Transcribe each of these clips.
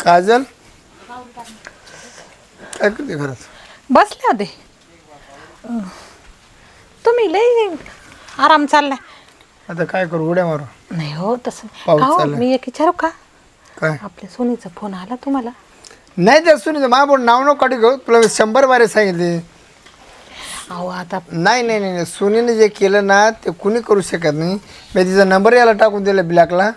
काजल? काय करते घरात. बसले होते अं, तुम्ही लई आराम चाललाय. आता काय करू उड्या मारू? नाही हो तसं पाऊस का हो, चाललाय. मी एक विचारू का? काय? आपल्या सोनीचा फोन आला तुम्हाला. नाही त्या सुनीचं महाबोट नाव नको काढू घेऊ. तुला मी शंभर बारे सांगितले. अहो आता नाही नाही नाही नाही. सुनीने जे केलं ना ते कुणी करू शकत नाही. मी तिचा नंबर याला टाकून दिला ब्लॅकला.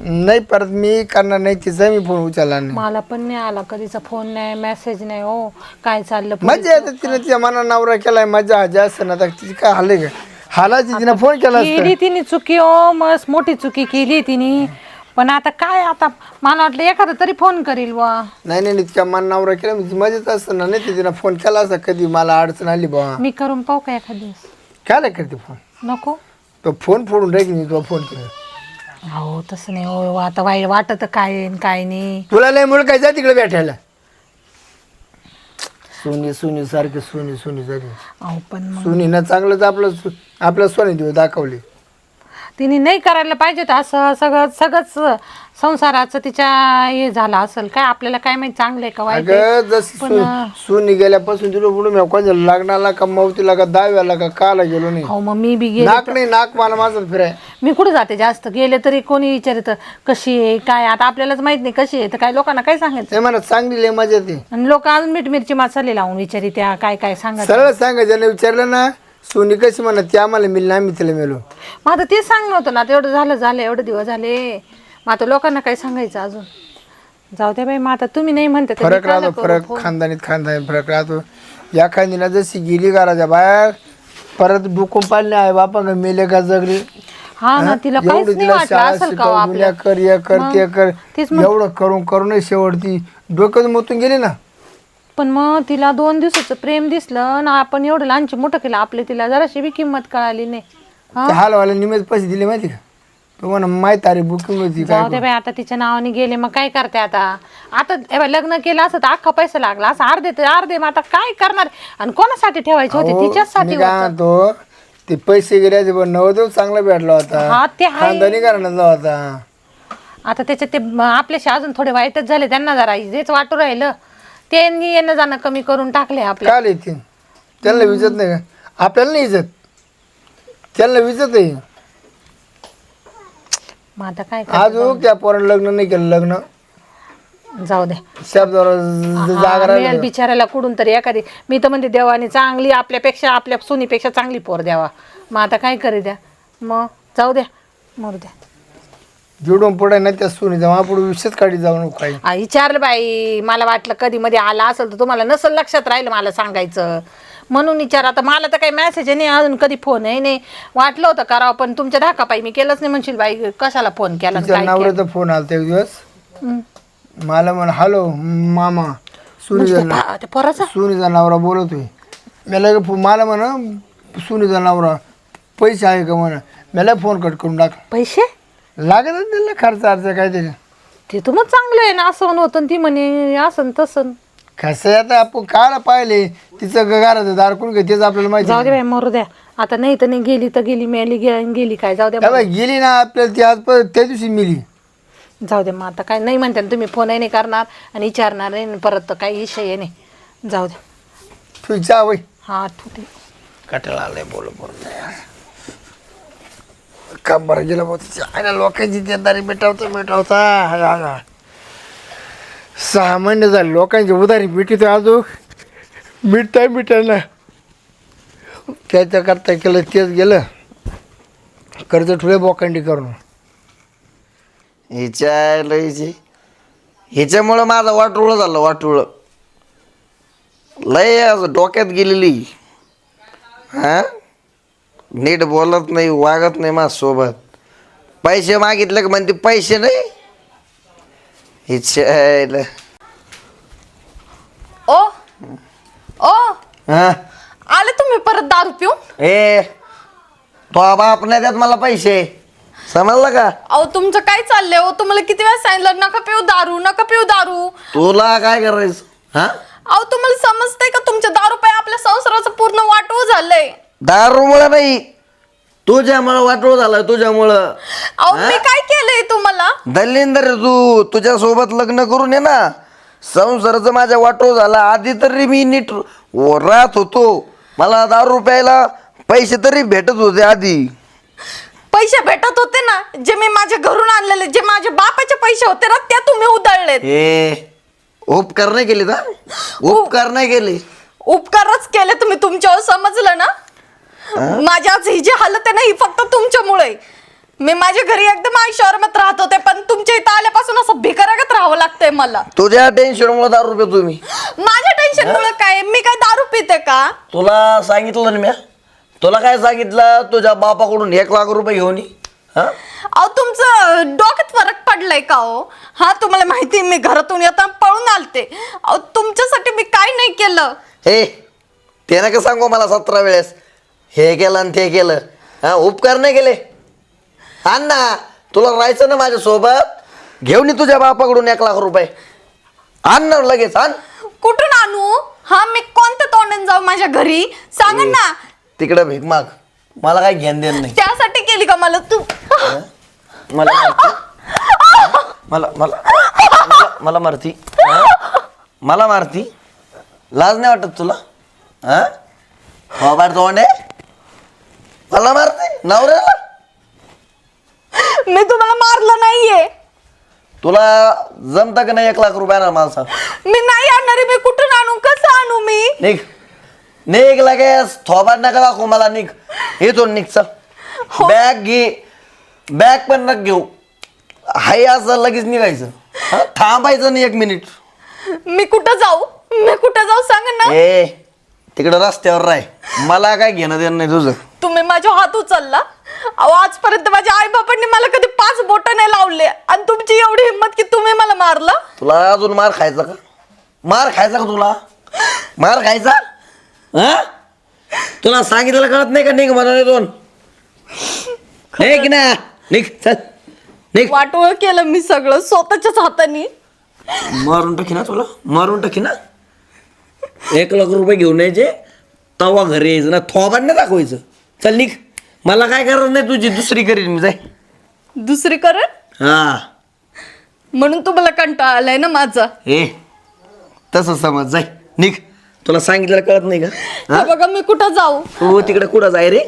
नाही परत मी करणार नाही तिचा मी फोन उचलला नाही. मला पण नाही आला कधीचा फोन नाही मेसेज नाही हो. काय चाललं मजा येते तिने तिच्या मना नवरा केलाय मजा आजा असं ना आता तिची काय हाले का? हालाची तिने फोन केला असता. केली तिने चुकी हो मस्त मोठी चुकी केली तिने. पण आता काय आता मला वाटलं एखादा तरी फोन करील वा नाही नाही नाही, तिच्या मन नवरा केला म्हणजे मजेत असतं ना नाही तिने फोन केला असता कधी मला अडचण आली बा मी करून पाहू का एखाद दिवस? काय करते फोन नको. तो फोन फोडून राहील मी तुला फोन केला. हो तसं नाही हो. आता वाईट वाटत काय आहे न काय नाही. तुला लय मुळ काय जा तिकडे भेटायला. सुनी सुनी सारखी सुनी सुनी सारखी. अहो पण मग सुनीनं चांगलंच आपलं आपलं सोने दिवस दाखवले. तिने नाही करायला पाहिजे होतं. असं सगळं सगळंच संसाराचं तिच्या हे झालं असेल. काय आपल्याला काय माहिती चांगलं आहे का वाईट आहे? अगं जसं सु- सुनी गेल्यापासून तुला पुढे मी कोणत्या लग्नाला का मवतीला का दहाव्याला का काला गेलो नाही? हो मग मी बी गेले नाक नाही नाक मला माझं फिराय. मी कुठे जाते? जास्त गेले तरी कोणी विचारित कशी आहे? काय? आता आपल्यालाच माहीत नाही कशी आहे. तर काय लोकांना काय सांगायचं? ते म्हणा चांगली लय मजा येते. आणि लोक अजून मीठ मिरची मसाले लावून विचारी त्या काय काय सांगत सरळ सांगा ज्याने विचारलं ना सोनी कशी म्हणा ती आम्हाला मिळली आम्ही तिला मिळलो मग आता तेच सांगणं होतं ना आता एवढं झालं झालं एवढे दिवस झाले. मग आता लोकांना काय सांगायचं अजून? जाऊ द्या बाई मग आता तुम्ही नाही म्हणता तर मी फरक राहतो करू फरक? खानदानीत खानदानी फरक राहतो. या खानदीला जशी गेली घराच्या बाहेर परत डुकून पाडले आहे बापा मेले का जगले? हा ना तिला एवढं काहीच नाही तिला वाटलं शाळा असेल का शिकव, हो कर या कर ते कर. तेच एवढं करून करूनही शेवटती डोक्यात मोतून गेली ना. पण मग तिला दोन दिवसाचं प्रेम दिसलं ना आपण एवढं लहानची मोठं केलं आपले तिला जराशी बी किंमत कळाली नाही. हा? हालवाला निमेच पैसे दिले माहिती का? तो म्हणा माहिती तारीख बुकिंग होती काय जाऊ दे बाई आता तिच्या नावाने गेले मग काय करते आता? आता हे बाई, लग्न केलं असं तर अख्खा पैसा लागला असं अर्धे तर अर्धे मग आता काय करणार? आणि कोणासाठी ठेवायचे होते? अहो, तिच्याचसाठी मी काय म्हणतो ते पैसे गेल्याचे पण नवदेव चांगला भेटला होता. हा ते आहे. खानदानी घराण्यातला होता आता त्याच्यात ते म- आपल्याशी अजून थोडे वाईटच झाले त्यांना जरा जेच वाटू राहिलं. त्यांनी येणं जाणं कमी करून टाकले आपल्या. काय येते त्यांना विजत नाही का? आपल्याला नाही इजत त्यांना विजत आहे. मग आता काय अजून त्या पोरानं लग्न नाही केलं लग्न. जाऊ दे. शब्दावर जागा हा, राहिली. मिळेल बिचारायला कुठून तरी एखादी मी तर म्हणते देवाने चांगली आपल्यापेक्षा आपल्या सुनीपेक्षा चांगली पोर द्यावा. मग आता काय करू द्या मग जाऊ द्या मरू द्या. जोडून पुढे नाही त्या सुनीचा महापुढे विषयच काढी जाऊ नको काही. आ, विचारलं बाई मला वाटलं कधी मध्ये आला असेल तर तुम्हाला नसल लक्षात राहिलं मला सांगायचं. म्हणून विचार आता मला तर काही मेसेज नाही अजून कधी फोन आहे नाही. वाटलं होतं करावं पण तुमच्या धाका पाई मी केलंच नाही म्हणशील बाई कशाला फोन केला आणि तिच्या काय नवऱ्याचा फोन आलता एक दिवस. मला म्हण हॅलो मामा सुनीचा म्हणजे त्या त्या पोराचा? सुनीचा नवरा बोलतोय. मला एक फो- मला म्हण सुनीचा नवरा पैसे आहे का? म्हणा मला फोन कट करून टाक पैसे? लागत दिला खर्च अर्ज काहीतरी ते. तर मग चांगलं आहे ना असं होतं आणि ती म्हणे असं तसं कसं आहे आता आपण कायला पाहिले? तिचं घराचं दारकून घे तेच आपल्याला माहिती जाऊ दे बाई मरू द्या. आता नाही तर नाही गेली तर गेली मिळाली गे- गेली काय जाऊ द्या गेली ना आपल्याला ती आज परत त्या दिवशी मिली. जाऊ दे मग आता काय नाही म्हणते ना तुम्ही फोनही नाही करणार आणि विचारणार नाही आणि परत तर काही विषय नाही. जाऊ द्या तुझ्या वय. हा ठीक कटाळा आलाय बोल बोल काम बरं गेलं बघ तिच्या लोकांची देणदारी मिटवता मिटवता. हाय, हाय, हाय. सहा महिने झाले लोकांची उधारी मिटते अजून. मिटताय मिटायला त्याच्या करता केलं तेच गेलं. कर्ज ठुळे बोकांडी करून. हिच्या लयची हिच्यामुळं माझं वाटुळं झालं वाटुळं. लय असं डोक्यात गेलेली. हां? नीट बोलत नाही वागत नाही माझ्यासोबत. पैसे मागितले का म्हणते पैसे नाही. हिच्या ओ ओ हा? आले तुम्ही परत दारू पिऊन? ए तो बाप नाही देत मला पैसे. समजलं का? अहो तुमचं काय चाललंय? हो तुम्हाला किती वेळा सांगितलं नका पिऊ दारू नका पिऊ दारू. तुला काय करायचं? हा? अहो तुम्हाला समजतंय का तुमच्या दारू पाय आपल्या संसाराचं पूर्ण वाटव झालंय? दारूमुळे नाही. तुझ्यामुळं वाटोळ झालं तुझ्यामुळं. अहो मी काय केलंय तुम्हाला? दलिंदर तू. तुझ्या सोबत लग्न करून ये ना. संसाराचं माझ्या वाटो झाला. आधी तरी मी नीट व- राहत होतो. मला दारू प्यायला पैसे तरी भेटत होते आधी. पैसे भेटत होते ना? जे मी माझ्या घरून आणलेले जे माझ्या बापाचे पैसे होते ना ते तुम्ही उधळलेत. हे उपकार नाही केले का उपकार नाही केले. उपकारच केले तुम्ही. तुमच्यावर समजलं ना? माझी आज ही जी हालत आहे ना ही फक्त तुमच्यामुळे. मी माझ्या घरी एकदम आयुष्यावर राहत होते पण तुमच्या इथं आल्यापासून असं भिकारागत राहावं लागतंय मला. तुझ्या टेन्शनमुळे दारू रुपये तुम्ही माझ्या टेन्शन मुळे काय? मी काय दारू पिते का? तुला सांगितलं ना मी तुला काय सांगितलं? तुझ्या बापाकडून एक लाख रुपये घेऊन ये हा? अहो तुमचं डोक्यात फरक पडलाय का हो? हा तुम्हाला माहिती मी घरातून येताना पळून आलते. अहो तुमच्यासाठी मी काय नाही केलं? हे ते नका सांगू मला सतरा वेळेस? हे केलं आणि ते केलं. हा उपकार नाही केले. आण ना तुला राहायचं ना माझ्या सोबत घेऊन ये तुझ्या बापाकडून एक लाख रुपये. आण ना लगेच आण. कुठून आणू? हा मी कोणत्या तोंडाने जाऊ माझ्या घरी? सांगा ना. तिकडं भीक माग. मला काय घेण देण नाही. त्यासाठी केली का मला तू? मला मारती? मला मला मला- मला मारती? हा? मला मारती? लाज नाही वाटत तुला? हा? मोबाईल तोंड आहे? मला मारते? नवऱ्याला? मी तुम्हाला मारलं नाहीये. तुला जमता का नाही एक लाख रुपया ना मला सांग मी नाही आणणार आहे, मी कुठून आणू? कसं आणू मी? निघ. निघ लगेच. थोबाड नका दाखवू मला निघ. इथून निघ चल. बॅग घे. बॅग पण नका घेऊ. हाय असं लगेच निघायचं. हा? थांबायचं नाही एक मिनिट. मी कुठं जाऊ? मी कुठं जाऊ? सांगा ना. ए तिकडं रस्त्यावर राह. मला काय घेणं देणं नाही तुझं. तुम्ही माझ्या हात उचलला? अहो आजपर्यंत माझ्या आई बाबांनी मला कधी पाच बोट नाही लावले. आणि तुमची एवढी हिंमत की तुम्ही मला मारलं? तुला अजून मार खायचा का? मार खायचा का तुला? मार खायचा? हा? तुला सांगितलं कळत नाही का? निघ म्हणून दोन निघ ना. निघ. चल. निघ. वाटोळ केलं मी सगळं स्वतःच्याच हाताने. मारून टाकी ना तुला. मारून टाकी ना. एक लाख रुपये घेऊन यायचे. तवा घरी यायचं ना. थोबाड नाही दाखवायचं. चल निघ. मला काय करायचं नाही तुझी दुसरी करीन मी जाय. दुसरी करत हा. म्हणून तुम्हाला कंटाळा आलाय ना माझा. ए तसं समज जाय. निघ. तुला सांगितलं कळत नाही का? हा? हे? बघा मी कुठं जाऊ? तू तिकडे कुठं जाय रे?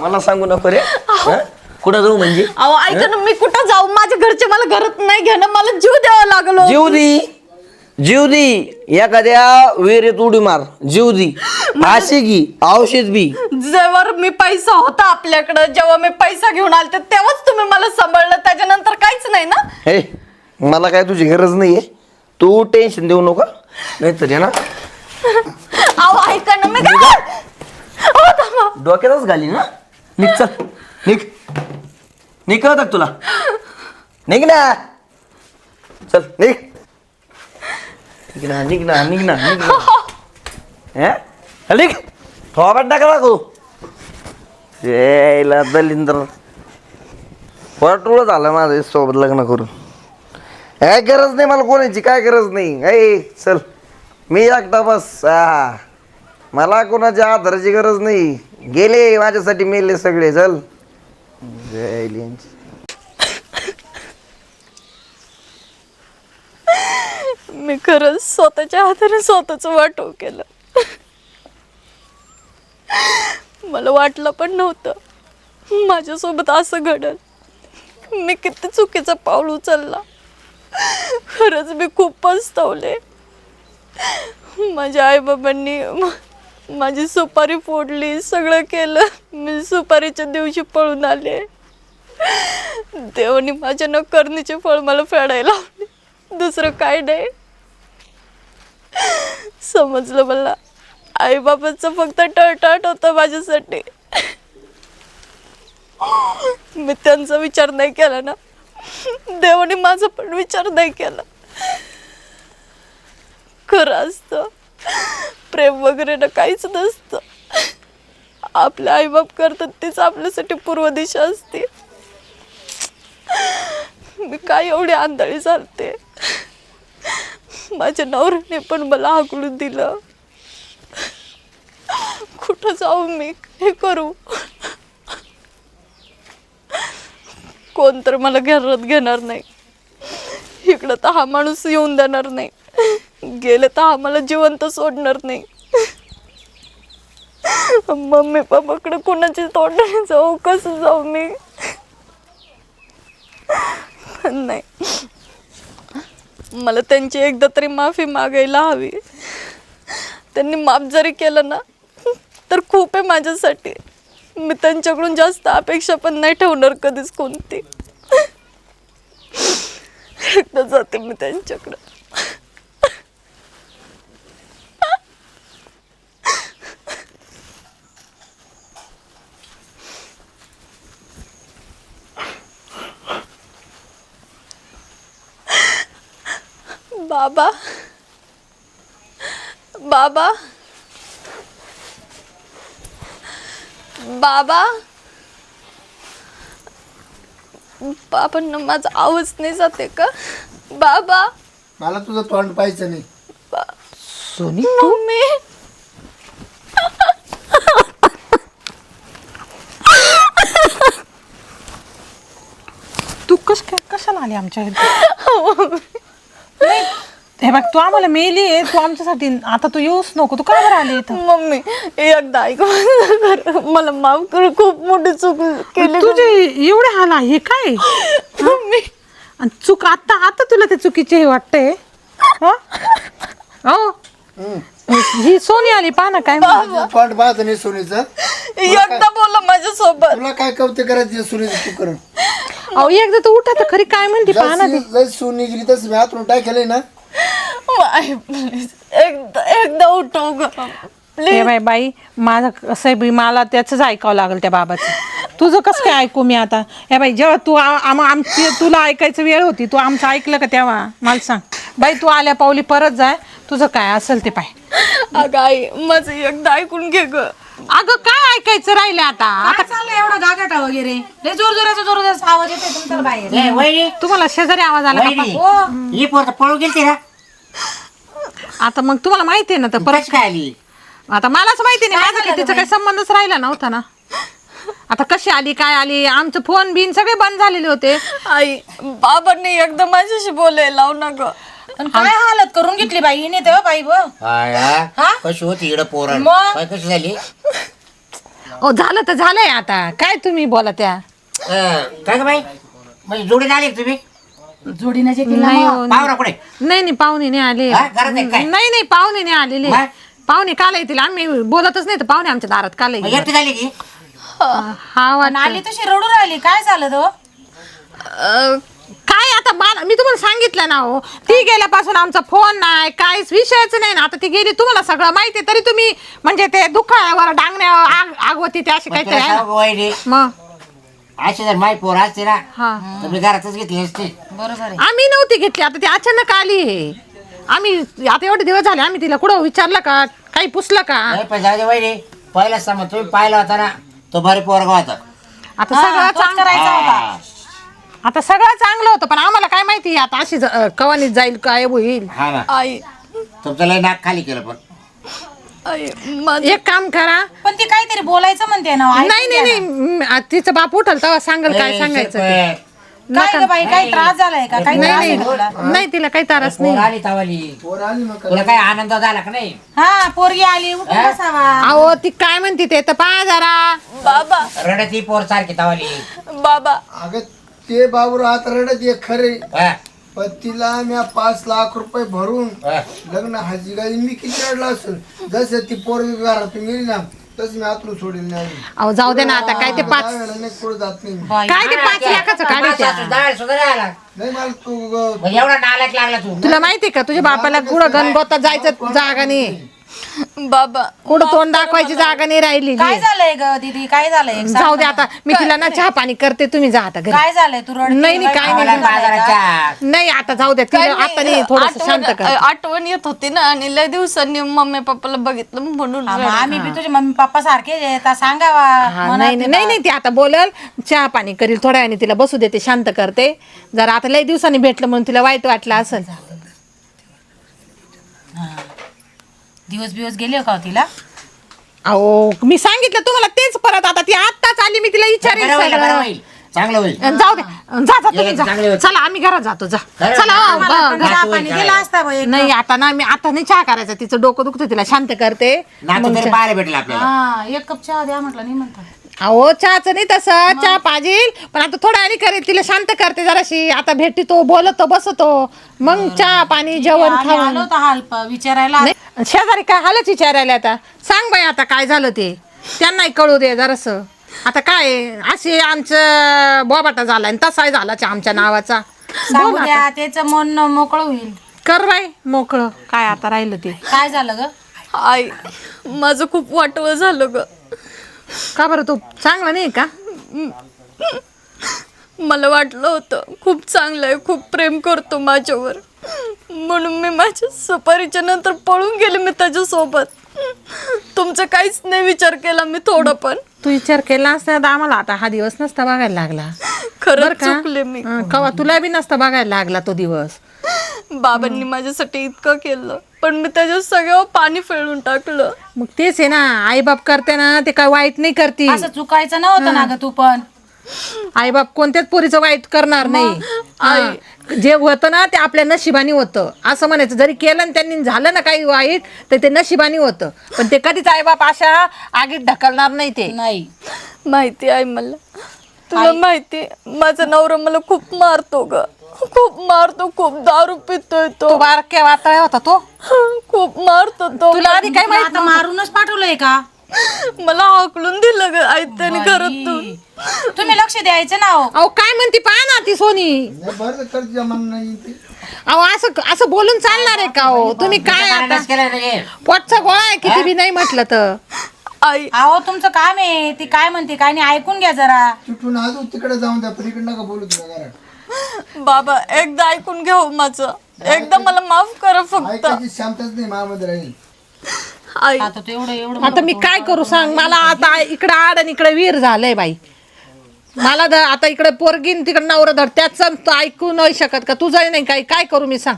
मला सांगू नको रे. हा? कुठं जाऊ म्हणजे? अहो ऐका ना मी कुठं जाऊ? माझ्या घरचे मला घरात नाही घेणं मला जीव द्यावा लागलो जीव दी. जीव दी एखाद्या विहिरीत उडी मार. जीव दी फाशी घी औषध बी. जेव्हा मी पैसा होता आपल्याकडं जेव्हा मी पैसा घेऊन आलते तेव्हाच तुम्ही मला सांभाळलं. त्याच्यानंतर काहीच नाही ना? हे मला काय तुझी गरज नाहीये? तू टेन्शन देऊ नका. नाहीतर आहे ना. अहो ऐका ना मी काय? अहो, थांबा. डोक्यातच घाली ना. निघ चल. निघ. निघ कळत तुला? निघ ना. चल निघ. निघ ना निघ ना निघ ना निघ ना. टाका दाखवू यायला दलिंदर. वाटोळ झालं माझं सोबत लग्न करून. काय गरज नाही मला कोणाची काय गरज नाही. ऐ चल. मी एकटा बस. हा. मला कोणाच्या आधाराची गरज नाही. गेले माझ्यासाठी मेले सगळे. चल. जय मी खरंच स्वतःच्या हाताने स्वतःच वाटव केलं. मला वाटलं पण नव्हतं. माझ्यासोबत असं घडल. मी किती चुकीचं पाऊल उचलला. खरंच मी खूप पस्तावले. माझ्या आईबाबांनी म- माझी सुपारी फोडली सगळं केलं. मी सुपारीच्या दिवशी पळून आले. देवानी माझ्या न करणीचे फळ मला फेडायला लावले. दुसरं काय नाही. समजलं मला. आईबाबांचं फक्त टळटळट होतं माझ्यासाठी. मी त्यांचा विचार नाही केला ना. देवाने माझा पण विचार नाही केला. खरं असतं प्रेम वगैरे ना काहीच नसतं. आपले आईबाप करतात तीच आपल्यासाठी पूर्व दिशा असते. मी काय एवढी आंधळी चालते माझ्या नवऱ्याने पण मला आकलून दिलं. कुठं जाऊ मी? हे करू? कोण तर मला घरात घेणार नाही. इकडं तर हा माणूस येऊन देणार नाही. गेले तर हा मला जिवंत सोडणार नाही. मम्मी पप्पाकडे कुणाची तोंडाने जाऊ? कसं जाऊ मी? नाही. मला त्यांची एकदा तरी माफी मागायला हवी. त्यांनी माफ जरी केलं ना तर खूप आहे माझ्यासाठी. मी त्यांच्याकडून जास्त अपेक्षा पण नाही ठेवणार कधीच कोणती. एकदा जाते मी त्यांच्याकडं. बाबा. बाबा. बाबा. बाबांना माझा आवाज नाही जाते का? बाबा. मला तुझं तोंड पाहायचं नाही. Sony mummy. तू कश काय कशाला आली आमच्या घरी नाही, हे बघ तू आम्हाला मेली आहे तू आमच्यासाठी आता तू येऊच नको तू का बरं आली इथं? मम्मी एकदा ऐक माझं घर. मला माफ कर खूप मोठी चूक केली तुझे एवढे हाल आहे हे काय? मम्मी. आणि चूक आता आता तुला ते चुकीचे हे वाटतंय? हं? हो? ही सोनी आली पहा ना काय म्हणते. तोंड पाहायचं नाही सोनीचं. एकदा बोला माझ्यासोबत. तुला काय कवते करायचं सोनीचं तू कर अहो एकदा तू उठा तर खरी काय म्हणते पहा ना ती. जशी जशी सोनी गेली तसं मी टाकेलंय ना. प्लीज एकदा एकदा उठव ग हे बाई बाई माझं कसं आहे बाई मला त्याचंच ऐकावं लागेल त्या बाबाचं. तुझं कसं काय ऐकू मी आता? हे बाई जेव्हा तू आ- आम आमची तुला ऐकायचं वेळ होती तू आमचं ऐकलं का तेव्हा? मला सांग. बाई तू आल्या पावली परत जाय. तुझं काय असेल ते पाय. अगं आई माझं एकदा ऐकून घे ग. अगं काय ऐकायचं राहिलं आता? आता चाललंय एवढा गागाटा वगैरे? लय जोर जोराचा जोर जोराचा आवाज येतोय तुमच्या बाहेर. ए, वहिनी. तुम्हाला शेजारी आवाज आला का? वहिनी ही. पोर तर पळून गेलती ना. आता मग तुम्हाला माहिती आहे ना तर परत परत काय आली? आता मलाच माहिती नाही माझा काही तिचा काही संबंधच राहिला नव्हता ना. आता कशी आली काय आली? आमचं फोन बिन सगळे बंद झालेले होते. आई बाबांनी एकदा माझ्याशी बोलायला लाव ना ग पण काय हालत करून घेतली बाई हिने तेव्हा बाई ब हा? हा? कशी होती इकडं पोरण मग? काय कशी झाली ओ झालं तर झालंय आता काय तुम्ही बोला त्या अं, काय ग बाई म्हणजे जोडीने आली का तुम्ही जोडीने जे केलं नाही हो, कुठे नाही नाही पाहुणे नाही आले हा? घरात आहे काय? नाही नाही पाहुणे नाही आलेले मग? पाहुणे काल येतील आम्ही बोलतच नाही तर पाहुणे आमच्या दारात काल मग येतील. एकटी झाली की हा. आली तशी रडू राहिली काय झालं तो काय आता मला मी तुम्हाला सांगितलं ना हो. ती गेल्यापासून आमचा फोन नाही काहीच विषयच नाही ना. आता ती गेली तुम्हाला सगळं माहिती आहे, तरी तुम्ही म्हणजे ते दुखाळ्यावर डांगण्यावर आग आगवती ते काहीतरी तुला आहे ना. सांगू वहिनी? मग? अशी जर माई पोर असते ना हा. तर मी घरातच घेतली असते. बरोबर आहे. आम्ही नव्हती घेतली आता ती अचानक आली आहे. आम्ही आता एवढे दिवस झाले आम्ही तिला कुठं विचारलं का काही पुसलं का? नाही पण जाऊ दे वहिनी. पहिला समज तुम्ही पाहिला होता ना तो भारी पोरगा होता. आता हा, सगळं तोच चांग- करायचा होता. हा. आता सगळं चांगलं होतं पण आम्हाला काय माहिती आता अशी ज- अं, कवानीत जाईल काय होईल. हा ना. आई. तुमचं लय नाक खाली केलं पण. आई एक काम करा. पण ती काहीतरी बोलायचं म्हणते ना नाही नाही नाही. म, आ, तिचं बाप उठल तेव्हा सांगल काय सांगायचं ते. शेरपे, ना. काय ग बाई काही त्रास झालाय का? काही त्रास नाही. आहे तुला नाही नाही तिला काही तारस नाही. आली तावाली. पोर आली मग तुला काय आनंद झाला का नाही? हा पोरगी आली उठून? बसावा. अहो ती काय म्हणते ते तर पहा जरा. बाबा. रडत पोर सारखी तावाली. बाबा. अगं ते बाबूराव आता रडत ये खरे हा, पण तिला मी पाच लाख रुपये भरून हा. लग्न हाजी गाडी मी किती रडला असेल? जसं ती पोरगी घरातून गेली ना तसं मी आतून सोडेल नाही. अहो जाऊ दे ना आता काय ते पाच दहा वेळा नाही पुढे जात नाही मी. काय ते पाच लाखाचं काढायच्या सासू डाळ सुद्धा नाही आला नाही मला तू मग एवढा नालायक लागला तू. तुला माहितीये का तुझ्या बापाला कुठं गणगोतात जायचं जागा नाही. बाबा कुठं तोंड दाखवायची जागा नाही राहिली काय झालंय ग दीदी? काय झालंय? जाऊ दे. आता मी तिला ना चहा पाणी करते तुम्ही जा आता घरी. काय झालंय? तू रडते नाही, नाही, काय बाजाराच्या नाही आता जाऊ दे तिला आता नाही थोडस शांत आठवण कर आठवण येत होती ना आणि लय दिवसांनी मम्मी पप्पाला बघितलं म्हणून आम्ही बी तुझे मम्मी पप्पा सारखे आता सांगावा हा, नाही नाही नाही नाही, ती आता बोलल चहा पाणी करील थोड्या वेळाने तिला बसू देते शांत करते. जरा आता लय दिवसांनी भेटलं म्हणून तिला वाईट वाटलं असेल. दिवस बिवस गेले का हो तिला? अहो मी सांगितलं तुम्हाला तेच परत आता ती आत्ताच आली मी तिला विचारेल बरं होईल, बरं सगळं. होईल. चांगलं होईल. जाऊ दे. जा जा तुम्ही ये, जा. चांगले होते. चला आम्ही घरात जातो जा? चला हो, आम्हाला ब- पण घरात. चहा पाणी असता एक. नाही आता ना मी आता नाही चहा करायचा. तिचं डोकं दुखतं तिला शांत करते. नातू मग तरी चहा- पाहायला भेटेल आपल्याला. हा एक कप चहा द्या म्हटलं नाही म्हणतात. अहो चहाचं नाही तसं. चहा पाहिजे पण आता थोडं आणि करेल तिला शांत करते जराशी. आता भेटतो बोलतो बसतो. मग चहा पाणी जेवण आम्ही होतो प- विचारायला नाही, शेजारी काय हालच विचारायला आता. सांग बाई आता काय झालं ते. त्यांनाही कळू दे जरास. आता काय आहे, असे आमचं बोबाटा झाला आणि तसाही झाला चा- आमच्या नावाचा. सांगू द्या त्याचं मन मोकळं होईल. कर बाई मोकळं. काय आता राहिलं ते? काय झालं ग? आई माझं खूप वाटवं झालं ग. का बरं तू चांगला नाही का? मला वाटलं होतं खूप चांगलं आहे खूप प्रेम करतो माझ्यावर. म्हणून मी माझ्या सफारीच्या नंतर पळून गेले मी त्याच्यासोबत. तुमचं काहीच नाही विचार केला मी थोडं पण. तू विचार केला असता तर आम्हाला आता हा दिवस नसता बघायला लागला. बरं खरंच का? चुकले मी. हं, कवा तुला बी नसता बघायला लागला तो दिवस. बाबांनी माझ्यासाठी इतकं केलं. पण मी त्याच्यात सगळं पाणी फेळून टाकलं. मग तेच आहे ना आई बाप करते ना ते काय वाईट नाही करती असं चुकायचं नव्हतं ना ग तू पण. आई बाप कोणत्याच पोरीचं वाईट करणार नाही. हा. जे होतं ना ते आपल्या नशिबानी होतं. असं म्हणायचं जरी केलं आणि त्यांनी झालं ना काही वाईट तर ते नशिबानी होतं. पण ते कधीच आई बाप अशा आगीत ढकलणार नाही ते. नाही. माहिती आहे मला. तुला माहिती माझा नवरा मला खूप मारतो ग. खूप मारतो खूप दारू पितोय तो. तो बारक्या वातळ्या होता तो? खूप मारतो तो. तुला आधी काय माहीत आता मारूनच पाठवलंय का? मला हाकलून दिलं ग आई त्याने घरातून. तुम्ही लक्ष द्यायचं ना हो अहो काय म्हणते? पहा ना ती सोनी. नाही बरं कर जमान नाही ते. अहो असं असं बोलून चालणार आहे का हो तुम्ही काय आता? पोटचा गोळा आहे किती बी नाही म्हटलं तर. आई. अहो तुमचं काम आहे. ती काय म्हणते? काय नाही ऐकून घ्या जरा. तिथून आजू तिकडे जाऊन द्या पलीकडे नका बोलू तुला घरात. बाबा एकदा ऐकून घेऊ माझं. एकदा मला माफ करा फक्त. ऐकायची शांतच नाही मामध्ये राहील. आई. आता तू एवढं एवढं आता मी काय करू सांग? मला आता इकडं आड आणि इकडे वीर झालंय बाई. मला द- आता इकडे पोरगीन तिकडे नवरा धड त्याच तू ऐकू नाही शकत का? तुझं नाही काही काय करू मी सांग?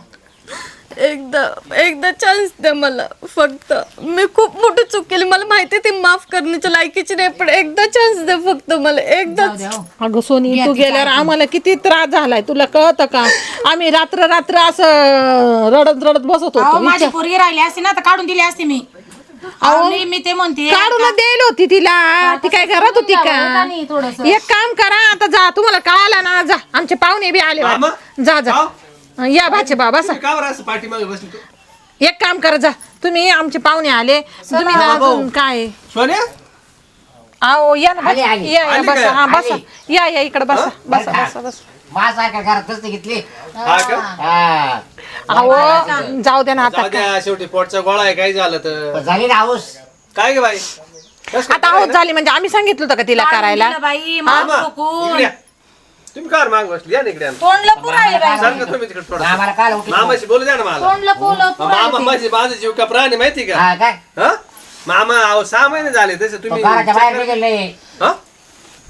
एकदा एकदा चान्स द्या मला फक्त. मी खूप मोठी चूक केली. मला माहिती ती माफ करण्याच्या लायकीची नाही पण एकदा चान्स द्या फक्त मला एकदा. हो. अगं सोनी तू गेल्यावर आम्हाला किती त्रास झालाय तुला कळतं का? आम्ही रात्र रात्र असं रडत रडत बसत अहो होतो माझी पोरगी राहिली असती ना तर काढून दिली असती मी. अहो मी ते म्हणते काढून द्यायला होती तिला. ती काय घरात होती का? एक काम करा आता जा. तुम्हाला कळाला ना जा. आमचे पाहुणे बी आले? वाट. जा जा. या भाचे बाबा बसा का बरं असं पाठीमागे बसली तू? एक काम करा जा. तुम्ही आमचे पाहुणे आले. तुम्ही ना अजून काय? सोन्या? आओ या ना बसा. आली. या या आली बसा. काय? हा बसा. या या इकडे बसा बसा बसा बसा. माझ्यासारख्या घरातच ती घेतली? हा का? हा. अहो जाऊ द्या ना आता. जाऊ द्या शेवटी पोटचा गोळा आहे काय झालं तर. पण झाली ना हाऊस. काय ग बाई? कस काय आता आहोत झाली म्हणजे आम्ही सांगितलं होतं का तिला काढून करायला? दिलं बाई माफ मामा, नको. इकडे या. तुम्ही कार माग बसली या ना इकडे तोंड लपून राहिले बाई. सांगा तुम्ही तिकडे थोडं. आम्हाला काल उठली मामाशी बोलू द्या ना मला. तोंड लपू लपू मामा माझी माझा जीव का प्राणी माहिती का? हा काय? हा? मामा अहो सहा महिने झाले तसे तो तुम्ही घराच्या बाहेर निघेल. हा?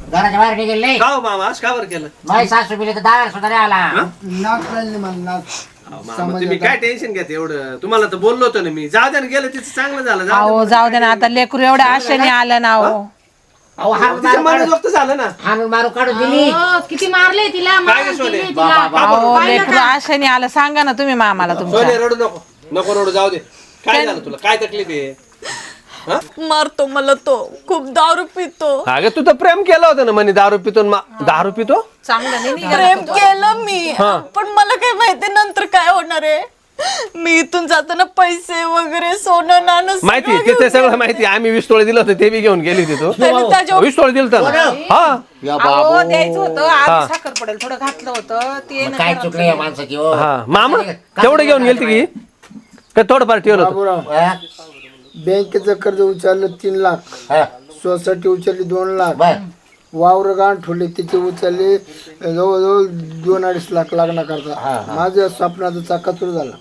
घराच्या बाहेर निघेल. नाही का हो मामा? असं का बरं केलं? माझी सासू बिले तर दार सुद्धा नाही आला. नाक राहील नाही मला नाक. अहो, मामा तुम्ही काय टेन्शन घेते एवढं? तुम्हाला तर बोललो होतो ना मी. जाऊ द्या ना गेलं तिचं चांगलं झालं. जाऊ अहो जाऊ द्या ना आता लेकरू एवढ्या आशेने आलं ना हो? अहो. हाणून झालं ना. हाणून मारू काढून दिली. किती मारले तिला काय मार ग सोने? केली तिला. अहो लेकरू आशेने आलं. सांगा ना तुम्ही मामाला तुमच्या रडू नको. नको रडू जाऊ दे. काय झालं तुला? काय तकलीफ आहे? हा? मारतो मला तो. खूप दारू पितो. अगं तू तर प्रेम केलं होतं ना म्हणे दारू पितो न मा- दारू पितो? चांगलं नाही. प्रेम केलं मी. पण मला काय माहिती नंतर काय होणार आहे? मी इथून जाताना पैसे वगैरे सोनं नाणं सगळं माहिती घेऊन ते सगळं माहिती आम्ही वीस तोळे दिलं होतं ते बी घेऊन गेली होती तू. त्याने त्याच्यावर वीस तोळे दिलं होतं ना? हा. या अहो द्यायचं होतं. आज साखर पडेल थोडं घातलं होतं. ते मग काय चुकलं या माणसाची हो? हा. मामा तेवढं घेऊन गेलती की? का थोडंफार ठेवलं होतं. बाबूराव हा? बँकेचं कर्ज उचललं तीन लाख. हा. सोसायटी उचलली दोन लाख. बर. वावर गाण ठेवले त्याचे उचलले. जवळजवळ दोन अडीच लाख लागणार करता माझ्या स्वप्नाचा चाका सुरू झाला.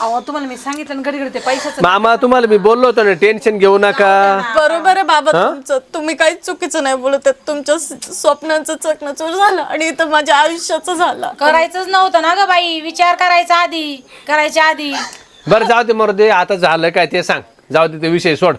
अहो तुम्हाला मी सांगितलं ना घडी घडी ते पैशाचं मामा तुम्हाला मी बोललो होतो ना टेन्शन घेऊ नका. बरोबर आहे बाबा तुमचं. तुम्ही काहीच चुकीचं नाही बोलत तुमच्या स- स्वप्नांचं चकनाचूर झालं आणि इथं माझ्या आयुष्याचं झालं. करायचंच नव्हतं ना ग बाई. विचार करायचा आधी. करायच्या आधी. बरं जाऊ दे मरू दे. आता झालं काय ते सांग. जाऊ दे ते विषय सोड.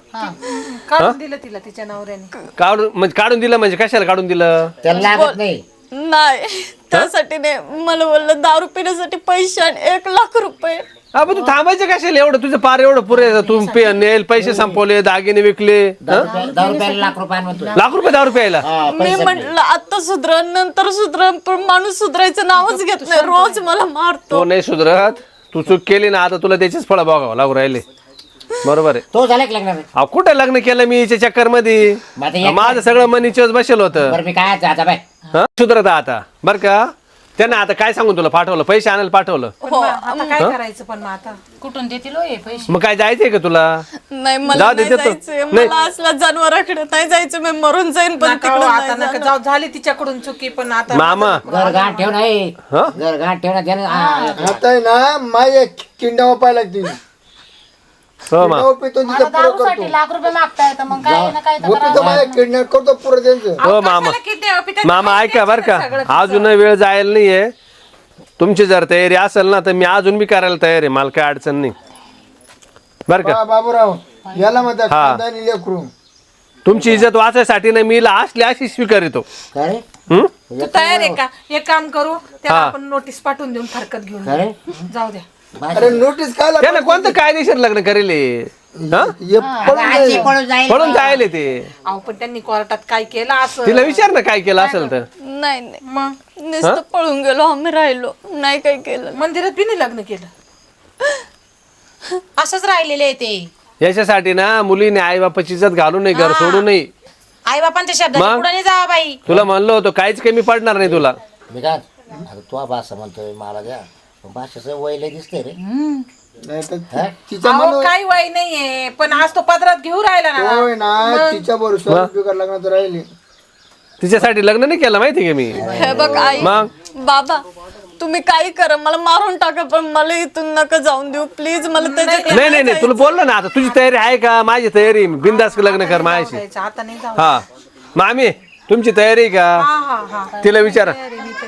काढून दिलं तिला तिच्या नवऱ्याने. काढून म्हणजे काढून दिलं म्हणजे कशाला काढून दिलं? त्याला लागत नाही. नाही. त्यासाठी नाही. मला बोललं दारू पिण्यासाठी पैसे आणि एक लाख रुपये. हा पण तू थांबायचं कशाला? एवढं तुझं पार एवढं पुरे तू पे- नेल पैसे संपवले दागिने विकले दहा रुपये- दहा रुपयाला लाख रुपये म्हणतो लाख रुपये दहा रुपये यायला हा, मी पैसे म्हटलं आता सुधरण नंतर सुधरण पण माणूस सुधरायचं नावच घेत नाही. रोज मला मारतो. तो नाही सुधरत. तू चूक केली ना आता तुला त्याचीच फळं बघावं लागू राहिले. बरोबर आहे. तो झाला की लग्न अहो कुठं लग्न केलं मी हिच्या चक्करमध्ये एक- माझं सगळं मनीचच बसेल होतं. बरं मी काय आता बाय. हं? सुधरत आता. बर का? त्यानं आता काय सांगून तुला? पाठवलं? पैसे आणायला पाठवलं? आता काय करायचं पण मग आता? कुठून देतील हो हे पैसे? मग काय जायचंय का तुला? नाही मला जाऊ दे, नाही देतो. जायचंय. नाही. मला असला जनावराकडे नाही जायचं मी मरून जाईन पण नका हो, तिकडे आता नका. जाऊ झाली तिच्याकडून चुकी पण आता मामा. घर घाण ठेव नाही हं? घर घाण ठेव ना त्यानं. हा. आता आहे ना माझ्या किंडा पाय लागते हो मा पितो तिचं आता पुरं दारूसाठी करतो. लाख रुपये मागताय तर मग काय ना काय तर पितो माझ्या किडनॅप करतो पुरं त्यांचं. हो मामा. कशाला किती मामा ऐका बर का. सगळं? अजून वेळ जायला नाहीये. तुमची जर तयारी असेल ना तर मी अजून बी करायला तयार आहे. मला काय अडचण नाही. बर का? बा- बाबूराव याला म्हणतात हा. खानदानी लेकरू. तुमची इज्जत वाचायसाठी ना मी असली अशी स्वीकारितो काय? रे हं? तू तयार आहे का? एक काम करू त्याला हा. आपण नोटीस पाठवून देऊन हरकत घेऊन काय? रे जाऊ द्या. अरे नोटीस काय? त्यानं कोणतं कायदेशीर लग्न करेल हे? हं? हे पळून आता आजची जाईल. पळून जाईल पळून जायले ते. अहो पण त्यांनी कोर्टात काय केलं असं? तिला विचार ना काय केलं असेल तर. नाही नाही. मग? नुसतं पळून गेलो आम्ही राहिलो. नाही काही केलं. मंदिरात बी नाही लग्न केलं. असंच राहिलेले आहे ते. याच्यासाठी ना मुलीने आई बापाची इज्जत घालू नये घर सोडू नये. आई बापांच्या? पुढे नाही जावा बाई. तुला म्हणलं होतं काहीच कमी पडणार नाही तुला. मी काय आता तू भाषा म्हणतोय मला द्या. भाषेचं वय लय दिसतंय रे. नाही तर अहो काही वय नाहीये पण आज तो पदरात घेऊ राहिला ना. होय ना तिच्या बरोबर बिगर लग्नात राहिली. तिच्यासाठी लग्न नाही केलं माहिती का मी? हे बघ आई. मग? बाबा तुम्ही काही करा मला मारून टाका पण मला इथून नका जाऊन देऊ. प्लीज मला त्याच्या नाही नाही नाही तुला बोललो ना आता तुझी तयारी आहे का? माझी तयारी बिंदास लग्न कर माझ्याशी जायचं, आता नाही जाऊ हा मामी तुमची तयारी आहे का? हा हा तिला विचारा.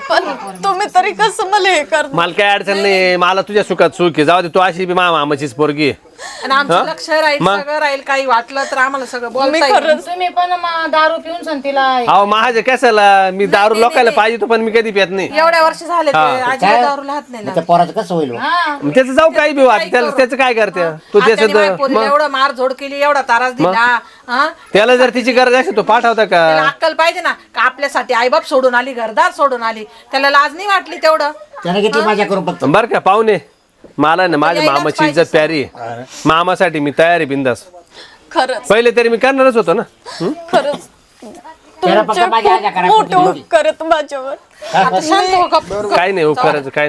पण तुम्ही तरी कसं मला हे कर मला काय अडचण नाही मला तुझ्या सुखात सुख आहे. जाऊ दे तू अशी बी मामाचीच पोरगी आहे. आणि आमचं लक्ष राहील सगळं राहील काही वाटलं तर आम्हाला सगळं मी बोलता येईल. खरंच तुम्ही पण मग दारू पिऊन संतीला अहो माझ्या कशाला? मी दारू लोकायला पाहिजे तो पण मी कधी पित नाही. एवढ्या वर्ष झाले ते दारू राहत नाही मग त्या पोराचं कसं होईल? मग त्याचं जाऊ काही बी वाट त्याला त्याचं काय करते? तू त्यांनी माझ्या त्याचं पोरीला एवढं मार झोड केली एवढा तारास दिला हा? त्याला जर तिची गरज असेल तो पाठवता त्याला का अक्कल पाहिजे ना का आपल्यासाठी आईबाप सोडून आली घरदार सोडून आली? त्याला लाज नाही वाटली तेवढं? त्याने किती करून फक्त बर का पाहुणे. मला ना माझ्या यायलाच मामाची पाहिजे इज्जत प्यारी आहे. मामासाठी मी तयार आहे बिंदास. खरंच. पहिले तरी मी करणारच होतो ना. हं? खरंच. त्याला फक्त माझ्या खूप मोठे माझ्यावर. आता शांत हो गप्प. काही नाही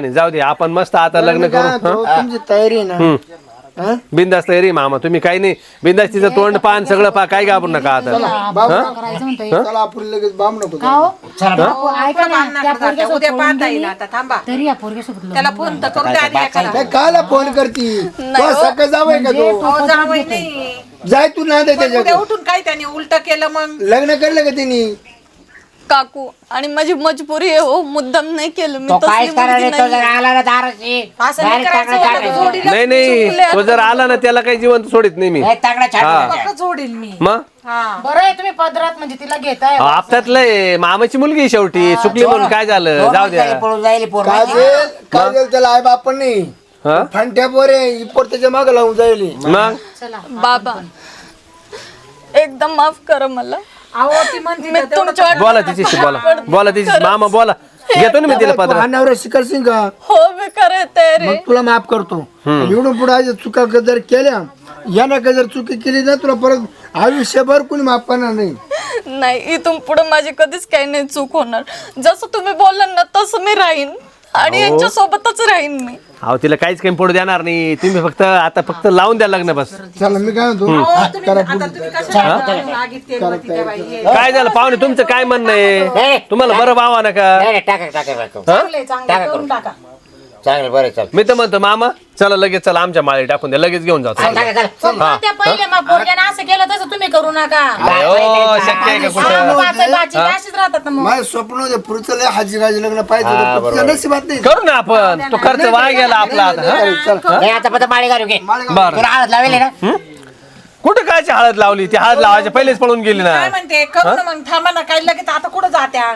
नाही. जाऊ दे आपण मस्त आता लग्न काय करू तुमची तयारी आहे ना? बिंदास तयारी आहे मामा तुम्ही काही नाही. बिंदास तिचं तोंड पान सगळं पा काय घाबरू नका आता. बाबू करायचं म्हणतोय? चला आपण लगेच बाम नको का हो? चला बा. अहो, ऐका ना बांधणार त्या जाते. पोरग्यासोबत उद्या पळून पाहता गेली, येईल आता थांबा. तरी या पोरग्यासोबत लग्न त्याला फोन तर करू द्या आधी एकाला. काय कायला फोन करती? तो सकाळ जावय का तो? अहो, जावई नाही. जाय तू ना दे पण उद्या त्याच्याकडे. उठून काय त्याने उलट केलं मग? लग्न करलं का तिने काकू आणि माझी मजबुरी आहे हो मुद्दाम नाही केलं मी तो तसली काहीच करणार मुलगी नाही तो जर नाहीये. आला ना दाराशी असं नाही करायचं होतं. जोडीला नाही नाही तो जर आला ना त्याला काही जिवंत सोडित नाही मी. नाही, तगडा छान पक्क जोडील मी. मग हा. बरं आहे तुम्ही पदरात म्हणजे तिला घेताय. आपल्यातलं मामाची मुलगी आहे शेवटी. सुकली म्हणून काय झालं? जाऊ द्या. पळून जाईल पोर त्याला आई बाप नाही हा? फंट्या पोरे इपर त्याच्यामागे लावून जाईल मग? बाबा एकदम माफ करा मला. अहो ती म्हणते मी ना, तेवढं तुमच्या बोला तिच्याशी बोला. बोला तिच्याशी. मामा बोला. घेतो ना मी तिला तू पत्र हा नवरा शिकरसिंग का हो मी खरं तयार मग तुला माफ करतो. एवढून पुढे आज चुका जर केल्या यानं का जर चुकी केली ना तुला परत आयुष्यभर कोणी माफ करणार नाही. नाही इथून पुढे माझी कधीच काही नाही चूक होणार. जसं तुम्ही बोलला ना तसं मी राहीन. आणि यांच्या सोबतच राहीन मी. अहो तिला काहीच काही पडू देणार नाही. तुम्ही फक्त आता फक्त लावून द्या लग्न बस. चला मी काय म्हणतो? आता तुम्ही कशाला त्या बाई? हे. काय झालं पाहुणे तुमचं काय म्हणणं आहे? नाही. तुम्हाला बरं भावा नाही नाही, टाका टाका टाका. करून. टाका. चांगलं बरं चल मी तर म्हणतो मामा चला लगेच चला आमच्या माळी टाकून द्या लगेच घेऊन जातो. टाका चल पण त्या पहिले मग पोरग्यानं असं केलं तसं तुम्ही करू नका. शक्य आहे का कुठं? बाचे- बाचे असेच राहतात ना मग. माझं स्वप्न होते पुढचं लय हाजी गाजी लग्न पाहिजे होतं, पण तुझ्या नशिबात नाही. करू ना आपण. तो खर्च वाया गेला आपला आता हं? नाही आता पता माळी घालू घे बरं. तुला लावेल ना? कुठं कायची हळद लावली? ती हळद लावायच्या पहिलेच पळून गेली ना. काय म्हणते? करू ना मग. थांबा ना काय लगेच आता कुठं जात्या.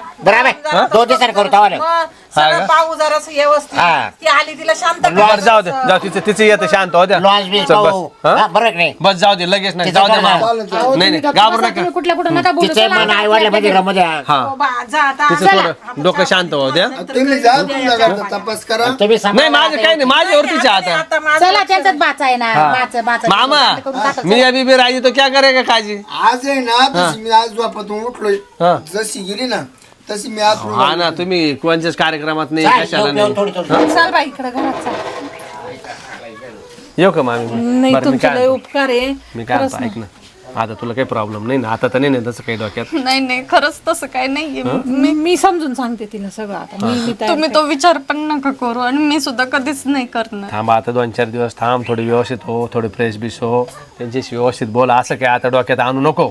दोन दिवसांनी करू तेव्हा नाही. मग सगळं पाहू जरा व्यवस्थित. हा. ती आली तिला शांत बरं. जाऊ दे. जाऊ तिचं तिचं येतं शांत होत्या लॉन्च बीच चल, पाहू. बस हा? हा, बरोबर की नाही? बस जाऊ दे लगेच नाही. तिचं जाऊ दे. नाही नाही घाबरू नका. तुम्ही कुठल्या कुठं नका बोलू. तिचे चला मन आता आई वडल्या मध्ये रमू द्या. हा. तिचं. थोडं डोकं शांत होऊ द्या. तुम्ही जा तुमच्या घरचा तपास करा. तुम्ही नाही माझं काही नाही. माझ्यावरतीच आहे आता चला त्यांचाच बाचा आहे ना. बाचा बाचा मामा करून टाका. मी भी राजी तो क्या करेगा काजी? आज आहे ना तशी मी आज झोपातून उठलोय. हा. जशी गेली ना तशी मी आज हा ना तुम्ही कोणत्याच कार्यक्रमात नाही कशाला नाही. थोडी थोडी. चल बाई इकडे घरात चल. येऊ का मामी? नाही बरं मी तुमचे लय काय उपकार आहे. मी काय म्हणतो, ऐक ना. आता तुला काही प्रॉब्लेम नाही ना? आता तर नाही ना तसं काही डोक्यात? नाही नाही खरंच तसं काय नाहीये. मी मी समजून सांगते तिला सगळं आता. मी मी तयार तुम्ही तो विचार पण नका करू आणि मी सुद्धा कधीच नाही करणार. थांब आता दोन चार दिवस थांब थोडी व्यवस्थित हो थोडी फ्रेश बिश हो. त्यांच्याशी व्यवस्थित बोल असं काय आता डोक्यात आणू नको?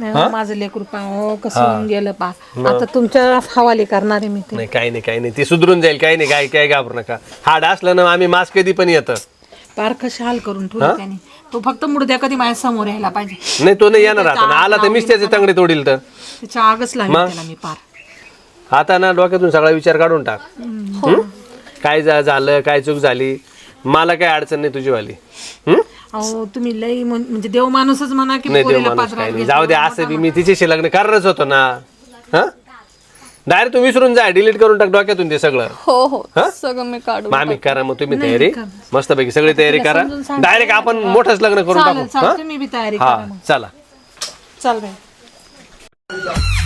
नाही माझं लेकरू पा हो कसं होऊन गेलं पा आता तुमच्या हवाले करणार आहे मी ते. नाही काही नाही काही नाही. ती सुधरून जाईल काही नाही काय काय घाबरू नका. हाड असलं ना आम्ही मास्क कधी पण येतं. पार कशी हाल करून ठेवली त्याने. तो फक्त मुडद्या कधी माझ्यासमोर यायला पाहिजे. नाही तो नाही येणार आता. ना आला तर मीच त्याचे तंगडे तोडील तर. त्याच्या आगच लागेल त्याला मी पार. आता ना डोक्यातून सगळा विचार काढून टाक. हं? काय झा- झालं काय चूक झाली? मला काय अडचण नाही तुझी वाली हं? अहो तुम्ही लई म्हण- म्हणजे देव माणूसच म्हणा की नाही देव पोरीला माणूस काय नाही. जाऊ दे असं बी मी तिच्याशी लग्न करणारच होतो ना. हा? डायरेक्ट तू विसरून जा डिलीट करून टाक डोक्यातून ते सगळं. हो हो. सगळं मी काढू मामी करा मग तुम्ही तयारी. मस्तपैकी सगळी तयारी करा. डायरेक्ट आपण मोठंच लग्न करून चालेल टाकू. हा? तुम्ही बी तयारी हा करा मग. चला. चल बाई